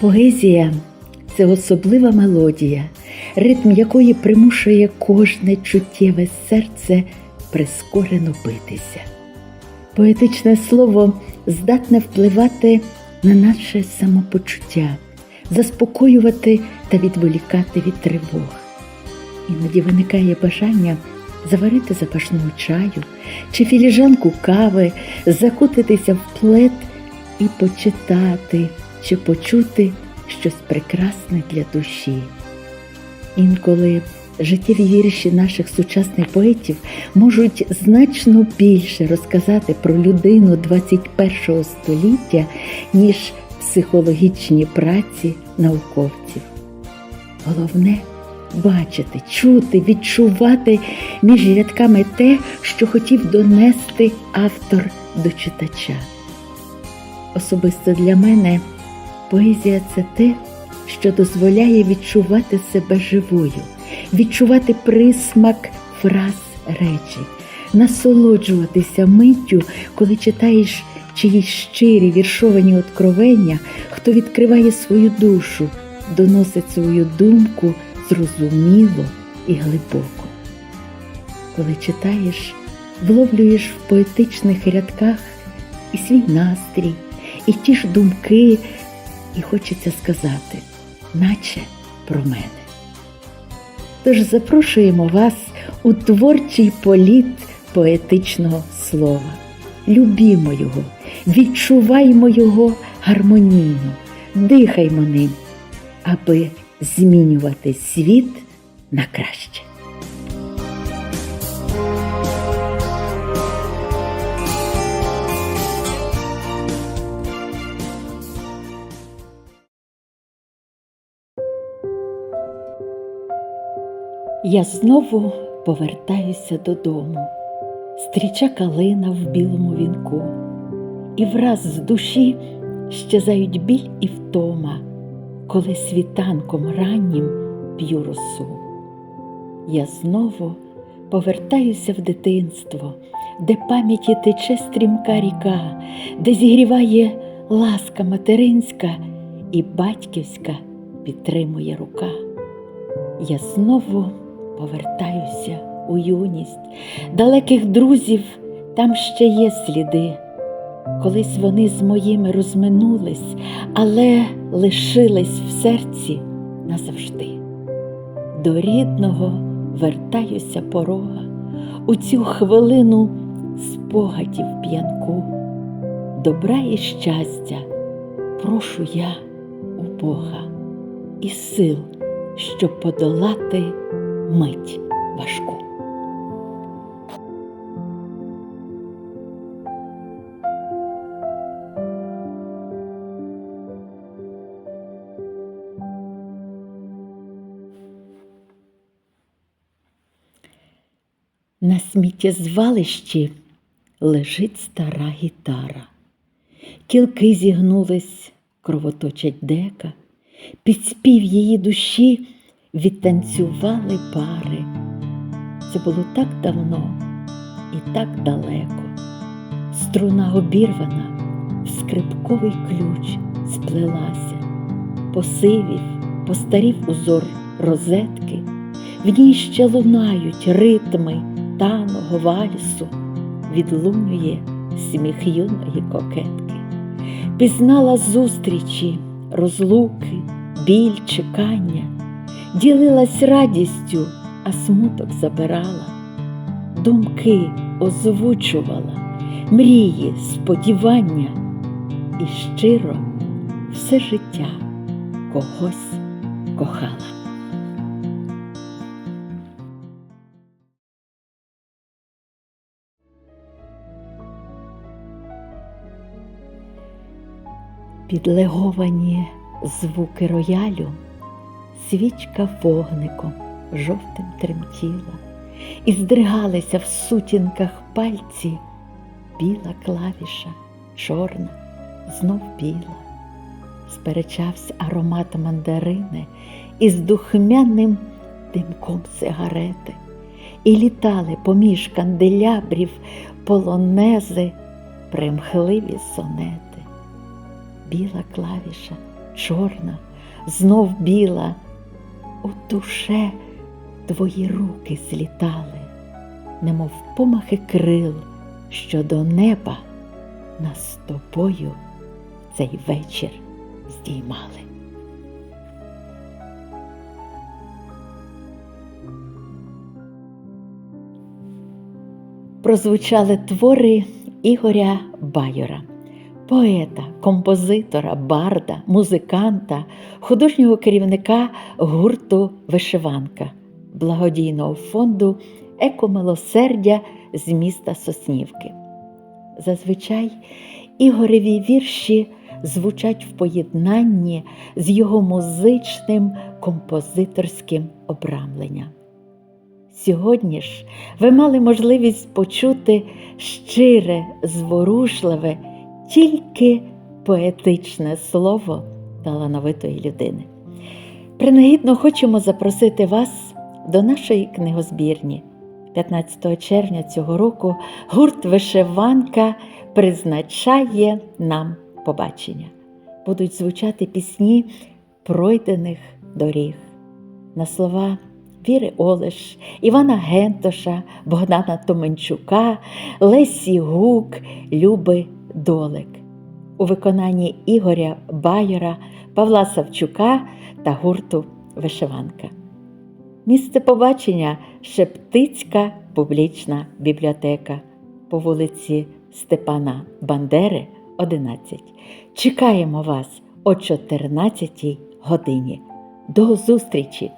Поезія це особлива мелодія, ритм якої примушує кожне чуттєве серце прискорено битися. Поетичне слово здатне впливати на наше самопочуття, заспокоювати та відволікати від тривог. Іноді виникає бажання заварити запашного чаю чи філіжанку кави, закутитися в плед і почитати чи почути щось прекрасне для душі. Інколи життєві вірші наших сучасних поетів можуть значно більше розказати про людину 21 століття, ніж психологічні праці науковців. Головне бачити, чути, відчувати між рядками те, що хотів донести автор до читача. Особисто для мене поезія це те, що дозволяє відчувати себе живою, відчувати присмак фраз речі, насолоджуватися миттю, коли читаєш чиїсь щирі віршовані откровення, хто відкриває свою душу, доносить свою думку зрозуміло і глибоко. Коли читаєш, вловлюєш в поетичних рядках і свій настрій, і ті ж думки, і хочеться сказати, наче про мене. Тож запрошуємо вас у творчий політ поетичного слова. Любімо його, відчуваймо його гармонійно, дихаймо ним, аби змінювати світ на краще. Я знову повертаюся додому, стріча калина в білому вінку, і враз з душі щезають біль і втома, коли світанком раннім п'ю росу. Я знову повертаюся в дитинство, де пам'яті тече стрімка ріка, де зігріває ласка материнська і батьківська підтримує рука. Я знову повертаюся у юність, далеких друзів там ще є сліди. Колись вони з моїми розминулись, але лишились в серці назавжди. До рідного вертаюся порога у цю хвилину спогадів п'янку. Добра і щастя прошу я у Бога і сил, щоб подолати мить важку. На сміттєзвалищі лежить стара гітара. Кілки зігнулись, кровоточать дека, під спів її душі відтанцювали пари. Це було так давно і так далеко. Струна обірвана, в скрипковий ключ сплелася, посивів, постарів узор розетки, в ній ще лунають ритми таного вальсу, відлунює сміх юної кокетки, пізнала зустрічі, розлуки, біль, чекання, ділилась радістю, а смуток забирала, думки озвучувала, мрії, сподівання і щиро все життя когось кохала. Підлеговані звуки роялю, свічка вогником жовтим тремтіла, і здригалися в сутінках пальці біла клавіша, чорна, знов біла, сперечався аромат мандарини із духмяним димком сигарети, і літали поміж канделябрів полонези, примхливі сонети. Біла клавіша, чорна, знов біла, у душе твої руки злітали, немов помахи крил, що до неба нас тобою цей вечір здіймали. Прозвучали твори Ігоря Байора, поета, композитора, барда, музиканта, художнього керівника гурту Вишиванка, благодійного фонду Екомилосердя з міста Соснівки. Зазвичай Ігореві вірші звучать в поєднанні з його музичним композиторським обрамленням. Сьогодні ж ви мали можливість почути щире, зворушливе, тільки поетичне слово талановитої людини. Принагідно хочемо запросити вас до нашої книгозбірні. 15 червня цього року гурт Вишиванка призначає нам побачення. Будуть звучати пісні пройдених доріг на слова Віри Олеш, Івана Гентоша, Богдана Томенчука, Лесі Гук, Люби Долик у виконанні Ігоря Байора, Павла Савчука та гурту Вишиванка. Місце побачення Шептицька публічна бібліотека по вулиці Степана Бандери, 11. Чекаємо вас о 14 годині. До зустрічі!